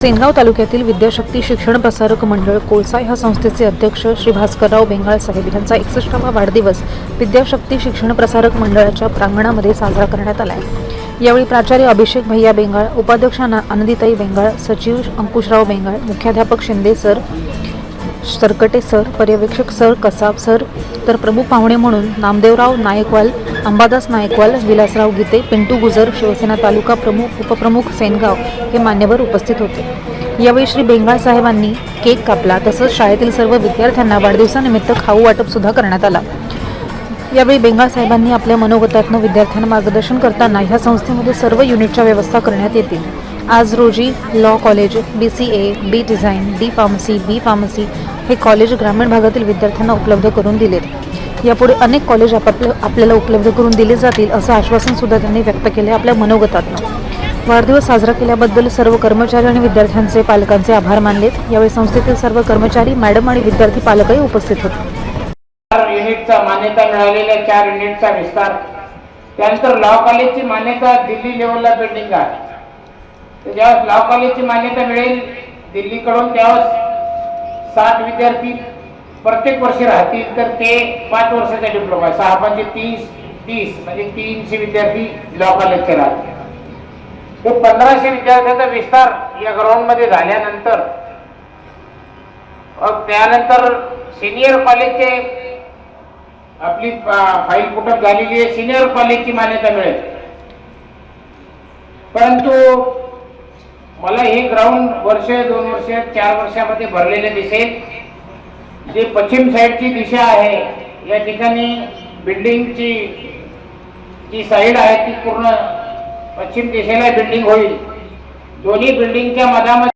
सेनगाव तालुक्यातील विद्याशक्ती शिक्षण प्रसारक मंडळ कोळसा ह्या संस्थेचे अध्यक्ष श्री भास्करराव बेंगाळ साहेब. यांचा एकसष्टावा वाढदिवस विद्याशक्ती शिक्षण प्रसारक मंडळाच्या प्रांगणामध्ये साजरा करण्यात आला आहे यावेळी प्राचार्य अभिषेक भैया बेंगाळ उपाध्यक्ष आना- आनंदीताई बेंगाळ सचिव अंकुशराव बेंगाळ मुख्याध्यापक शिंदे सर सरकटे सर पर्यवेक्षक सर कसाब सर तर प्रमुख पाहुणे म्हणून नामदेवराव नायकवाल अंबादास नायकवाल विलासराव गीते पिंटू गुजर शिवसेना तालुका प्रमुख उपप्रमुख सेनगाव हे मान्यवर उपस्थित होते. यावेळी श्री बेंगाळ साहेबांनी केक कापला. तसंच शाळेतील सर्व विद्यार्थ्यांना वाढदिवसानिमित्त खाऊ वाटप सुद्धा करण्यात आला. यावेळी बेंगाळ साहेबांनी आपल्या मनोगतातनं विद्यार्थ्यांना मार्गदर्शन करताना ह्या संस्थेमध्ये सर्व युनिटच्या व्यवस्था करण्यात येतील. आज रोजी law college B C A B design D pharmacy B pharmacy हे कॉलेज ग्रामीण भागातील विद्यार्थ्यांना उपलब्ध करून दिलेत. यापुढे अनेक कॉलेज आपापल्या आपल्याला उपलब्ध करून दिले जातील असं आश्वासन सुद्धा त्यांनी व्यक्त केले आपल्या मनोगतातनं. वाढदिवस साजरा केल्याबद्दल सर्व कर्मचारी आणि विद्यार्थ्यांचे पालकांचे आभार मानलेत. यावेळी संस्थेतील सर्व कर्मचारी मॅडम आणि विद्यार्थी पालकही उपस्थित होते. चार युनिटचा मान्यता मिळालेल्या चार युनिटचा विस्तार. त्यानंतर लॉ कॉलेजची मान्यता दिल्ली लेवलला पेंडिंग आहे. ज्यावेळेस लॉ कॉलेजची मान्यता मिळेल दिल्लीकडून त्यावेळेस सात विद्यार्थी प्रत्येक वर्षी राहतील तर ते पाच वर्षाचा डिप्लोमा आहे सहा म्हणजे तीस तीस म्हणजे तीनशे विद्यार्थी लॉ लेक्चर राहतील. हे पंधराशे विद्यार्थ्यांचा विस्तार या ग्राउंडमध्ये झाल्यानंतर त्यानंतर सिनियर कॉलेजचे आपली फाईल कुठं झालेली आहे. सिनियर कॉलेजची मान्यता मिळेल. परंतु मला हे ग्राउंड वर्ष दोन वर्ष चार वर्षामध्ये भरलेले दिसेल. जी पश्चिम साईडची दिशा आहे या ठिकाणी बिल्डिंगची जी साईड आहे ती पूर्ण पश्चिम दिशेला बिल्डिंग होईल. दोन्ही बिल्डिंगच्या मधामध्ये